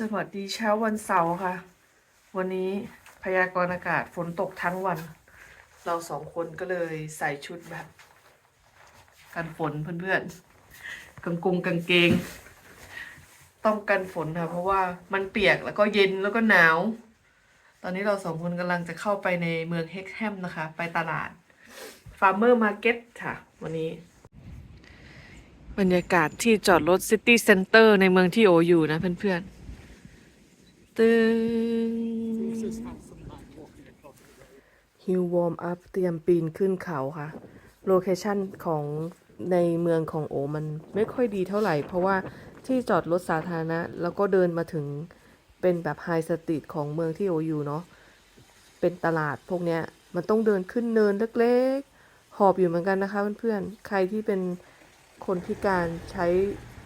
สวัสดีเช้าวันเสาร์ค่ะ วันนี้พยากรณ์อากาศฝนตกทั้งวัน เราสองคนก็เลยใส่ชุดแบบกันฝนเพื่อนๆกางกงกางเกง ต้องกันฝนค่ะเพราะว่ามันเปียกแล้วก็เย็นแล้วก็หนาว ตอนนี้เราสองคนกำลังจะเข้าไปในเมืองเฮกแฮมนะคะ ไปตลาด Farmer Market ค่ะ วันนี้ บรรยากาศที่จอดรถ City Center ในเมืองที่โออยู่นะเพื่อนๆ ตึงฮิววอร์มอัพเตรียมปีนขึ้นเขาค่ะ โลเคชันของในเมืองของโอมันไม่ค่อยดีเท่าไหร่ เพราะว่าที่จอดรถสาธารณะ แล้วก็เดินมาถึงเป็นแบบไฮสตรีทของเมืองที่โออยู่เนาะเป็นตลาดพวกเนี้ย มันต้องเดินขึ้นเนินเล็กๆ หอบอยู่เหมือนกันนะคะเพื่อนๆ ใครที่เป็นคนพิการใช้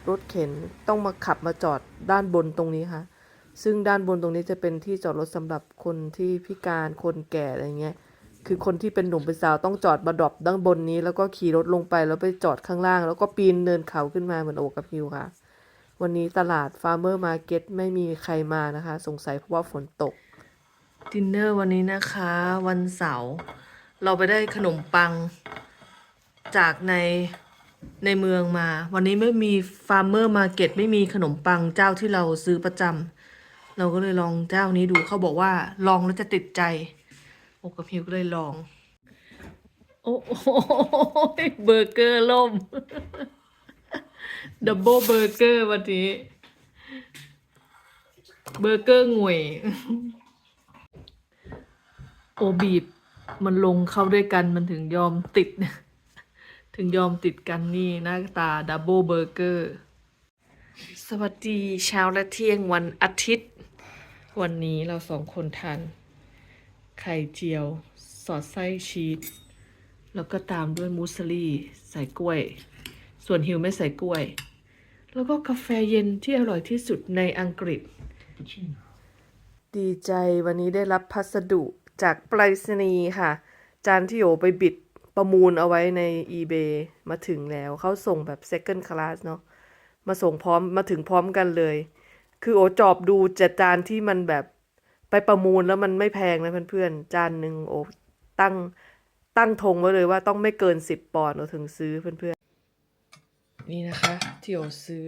รถเข็นต้องมาขับมาจอดด้านบนตรงนี้ค่ะ ซึ่งด้านบนตรงนี้จะเป็นที่จอดรถสำหรับคนที่พิการคนแก่อะไรเงี้ย คือคนที่เป็นหนุ่มเป็นสาวต้องจอดมาดรอปด้านบนนี้ แล้วก็ขี่รถลงไปแล้วไปจอดข้างล่าง แล้วก็ปีนเนินเขาขึ้นมาเหมือนโอกับฮิวค่ะ วันนี้ตลาด Farmer Market ไม่มีใครมานะคะ สงสัยเพราะว่าฝนตกดินเนอร์วันนี้นะคะ วันเสาร์เราไปได้ขนมปังจากในในเมืองมา วันนี้ไม่มี Farmer Market ไม่มีขนมปังเจ้าที่เราซื้อประจำ เราก็เลยลองเจ้านี้ดูเขาบอกว่าลองแล้วจะติดใจ โอกับพิวก็เลยลอง โอ้โหเบอร์เกอร์ล่มดับเบิลเบอร์เกอร์วันนี้ เบอร์เกอร์งวย โอบีบมันลงเข้าด้วยกันมันถึงยอมติด ถึงยอมติดกันนี่หน้าตาดับเบิลเบอร์เกอร์ สวัสดีเช้าและเที่ยงวันอาทิตย์ วันนี้เราสองคนทาน ไข่เจียว สอดไส้ชีสแล้วก็ตามด้วยมูสลี่ใส่กล้วย ส่วนฮิวไม่ใส่กล้วย แล้วก็กาแฟเย็นที่อร่อยที่สุดในอังกฤษ ดีใจวันนี้ได้รับพัสดุจากไปรษณีย์ค่ะ จานที่โอไปบิดประมูลเอาไว้ใน eBay มาถึงแล้วเขาส่งแบบ second class เนาะมาส่งพร้อมมาถึงพร้อมกันเลย คือโอจอบดูจะจานที่มันแบบไปประมูลแล้วมันไม่แพงนะเพื่อนๆ จานหนึ่งโอตั้งตั้งธงไว้เลยว่าต้องไม่เกิน10ปอนด์โอถึงซื้อเพื่อนๆ นี่นะคะ ที่โอซื้อ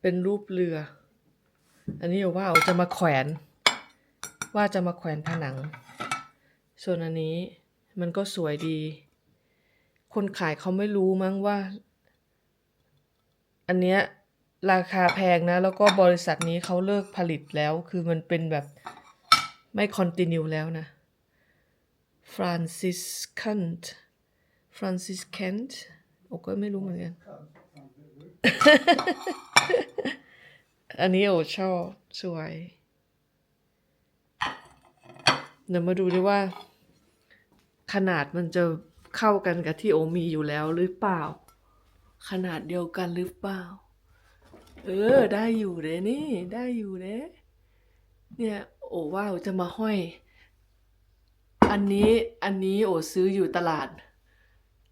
เป็นรูปเรือ อันนี้ว่าเอจะมาแขวน ว่าจะมาแขวนผนัง ส่วนอันนี้มันก็สวยดี คนขายเขาไม่รู้มั้งว่า อันเนี้ย ราคาแพงนะ แล้วก็บริษัทนี้เขาเลิกผลิตแล้ว คือมันเป็นแบบไม่คอนติเนียแล้วนะ Franciscan Franciscan โอ้ก็ไม่รู้เหมือนกัน อันนี้โอชอบ สวย เดี๋ยวมาดูดิว่า ขนาดมันจะเข้ากันกับที่โอมีอยู่แล้วหรือเปล่า ขนาดเดียวกันหรือเปล่า เออ ได้อยู่เด้นี่ ได้อยู่เด้เนี่ย โอ้ว่าโอจะมาห้อย อันนี้อันนี้โอซื้ออยู่ตลาด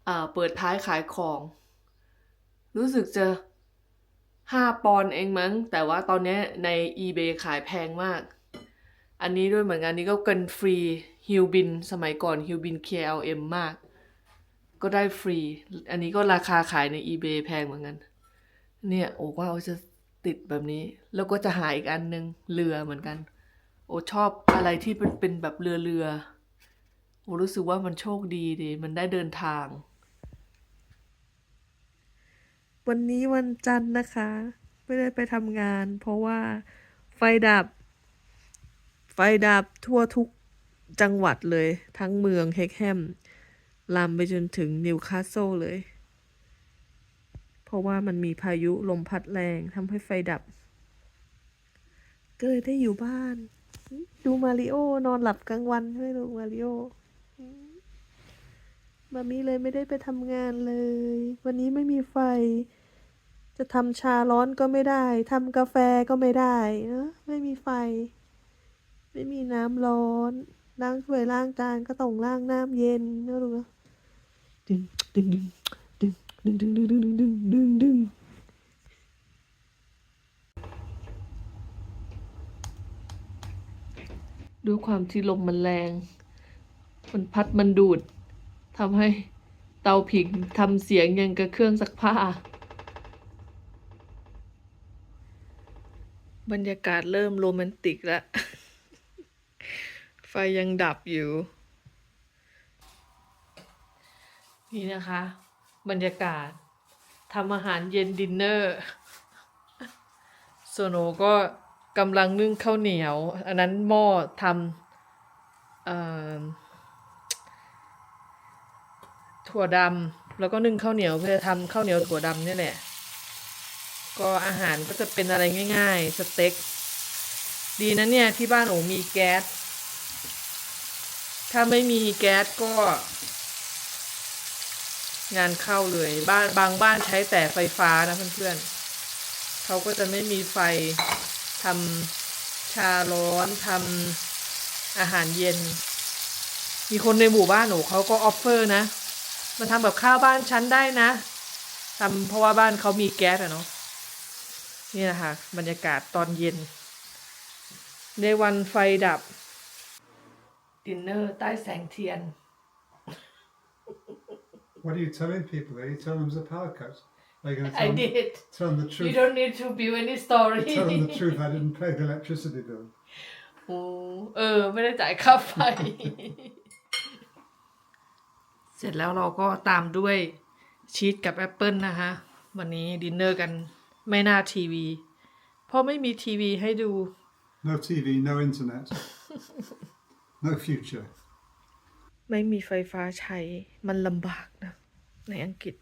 อ่า เปิดท้ายขายของ รู้สึกจะห้าปอนเองมั้ง แต่ว่าตอนเนี้ยใน eBay ขายแพงมาก อันนี้ด้วยเหมือนกันนี่ก็เกินฟรีฮิวบินสมัยก่อนฮิวบิน KLM มาก ก็ได้ฟรี อันนี้ก็ราคาขายใน eBay แพงเหมือนกัน เนี่ย โอ้ว่าโอจะ ติดแบบนี้ แล้วก็จะหาอีกอันนึงเรือเหมือนกัน โอชอบอะไรที่เป็นเป็นแบบเรือเรือโอรู้สึกว่ามันโชคดีดีมันได้เดินทาง วันนี้วันจันทร์นะคะ ไม่ได้ไปทำงาน เพราะว่าไฟดับ ไฟดับทั่วทุกจังหวัดเลย ทั้งเมืองเฮกแฮมลามไปจนถึงนิวคาสเซิลเลย เพราะว่ามันมีพายุลมพัดแรงทำให้ไฟดับ ก็เลยได้อยู่บ้าน ดูมาริโอนอนหลับกลางวันใช่ไหมลูมาริโอมามีเลยไม่ได้ไปทำงานเลย วันนี้ไม่มีไฟ จะทำชาร้อนก็ไม่ได้ทำกาแฟก็ไม่ได้นะไม่มีไฟ ไม่มีน้ำร้อนล้างถ้วยล้างจานก็ต้องล้างน้ำเย็นนะลูกนะดึงดึงดึง ดึึงดึงดึงดึงดึงดึงดึงด้วยความที่ลมมันแรง มันพัดมันดูดทำให้เตาผิงทำเสียงยังกับเครื่องซักผ้า บรรยากาศเริ่มโรแมนติกแล้ว ไฟยังดับอยู่ นี่นะคะ บรรยากาศทำอาหารเย็นดินเนอร์โซโนก็กำลังนึ่งข้าวเหนียว อันนั้นหม้อทำอถั่วดำแล้วก็นึ่งข้าวเหนียวเพื่อทำข้าวเหนียวถั่วดำนี่แหละ ก็อาหารก็จะเป็นอะไรง่าย ๆ สเต็ก ดีนะเนี่ย ที่บ้านโอมีแก๊ส ถ้าไม่มีแก๊สก็ งานเข้าเลยบ้านบางบ้านใช้แต่ไฟฟ้านะเพื่อนๆเขาก็จะไม่มีไฟทำชาร้อนทำอาหารเย็น มีคนในหมู่บ้านหนูเขาก็ออฟเฟอร์นะมาทำแบบข้าวบ้านฉันได้นะทำเพราะว่าบ้านเขามีแก๊สอะเนาะนี่นะคะบรรยากาศตอนเย็น ในวันไฟดับ ดินเนอร์ใต้แสงเทียน What are you telling people? Are you telling them it's a power cut? Are you going to I tell, them, did. tell them the You truth? don't need to build any story. Tell them the truth. I didn't pay the electricity bill. โอ้เออ ไม่ได้จ่ายค่าไฟ เสร็จแล้วเราก็ตามด้วยชีสกับแอปเปิลนะคะ วันนี้ดินเนอร์กันไม่น่าทีวี เพราะไม่มีทีวีให้ดู No TV, no internet, no future. ไม่มีไฟฟ้าใช้มันลำบากนะ ในอังกฤษ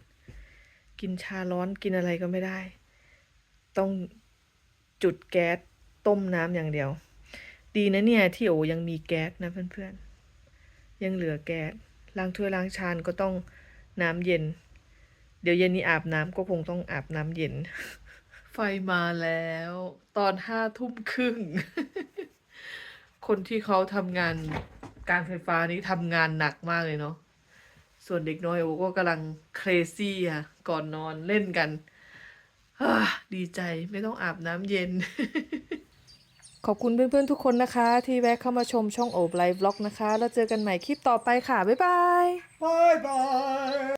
กินชาร้อนกินอะไรก็ไม่ได้ ต้องจุดแก๊สต้มน้ำอย่างเดียว ดีนะเนี่ยที่โอยังมีแก๊สนะเพื่อนๆ ยังเหลือแก๊สล้างถ้วยล้างชานก็ต้องน้ำเย็น เดี๋ยวเย็นนี้อาบน้ำก็คงต้องอาบน้ำเย็น ไฟมาแล้ว ตอนห้าทุ่มครึ่ง คนที่เขาทำงานการไฟฟ้านี้ทำงานหนักมากเลยเนาะ ส่วนเด็กน้อยโอก็กำลังเครซี่อะ ก่อนนอนเล่นกันดีใจไม่ต้องอาบน้ำเย็น ขอบคุณเพื่อนๆทุกคนนะคะ ที่แวะเข้ามาชมช่องโอบไลฟ์บล็อกนะคะ แล้วเจอกันใหม่คลิปต่อไปค่ะ บ๊ายบายบายบาย